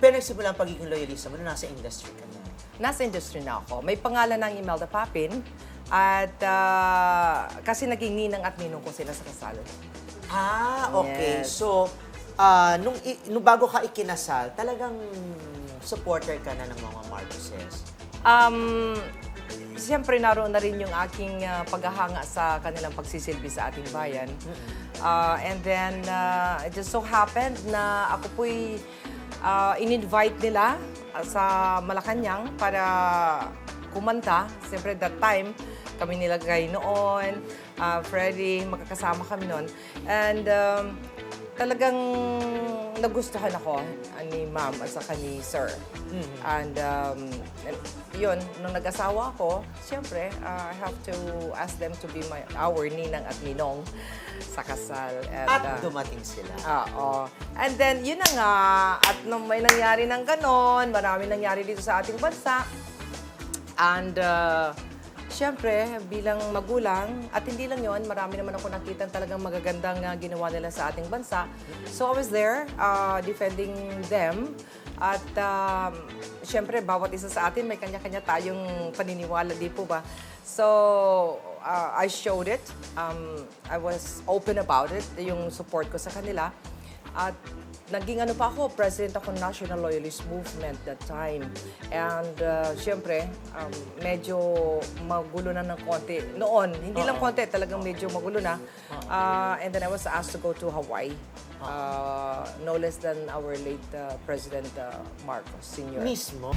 Pero nagsimula ang pagiging loyalista mo na nasa industry ka na. Nasa industry na ako. May pangalan ng Imelda Papin. At ah, kasi naging ninang at ninong ko sila sa kasal. Ah, okay. Yes. So, ah, nung, i- nung bago ka ikinasal, talagang supporter ka na ng mga Marcoses. Um, Siyempre, naroon na rin yung aking ah, paghahanga sa kanilang pagsisilbi sa ating bayan. Ah, and then, ah, it just so happened na ako po'y ah, in-invite nila ah, sa Malacanang para kumanta. Siyempre, that time, kami nilagay noon. ah, Freddy, magkakasama kami noon. And um, talagang nagustuhan ako ni ma'am at saka ni sir. And um, yun, nung nag-asawa ako, siyempre, uh, I have to ask them to be my, our ninang at ninong sa kasal. And, At uh, dumating sila. Oo. And then, yun na nga. At nung may nangyari ng ganon, marami nangyari dito sa ating bansa. And, uh, syempre, bilang magulang, at hindi lang yon marami naman ako nakita talagang magagandang uh, ginawa nila sa ating bansa. So, I was there, uh, defending them. At, um, syempre, bawat isa sa atin, may kanya-kanya tayong paniniwala, di po ba? So, uh, I showed it. Um, I was open about it, yung support ko sa kanila. At naging ano pa ako, president ako ng National Loyalist Movement that time. And uh, syempre, um, medyo magulo na ng konti. Noon, hindi lang konti, talagang medyo magulo na. Uh, and then I was asked to go to Hawaii. Uh, no less than our late uh, President uh, Marcos Sr. Mismo.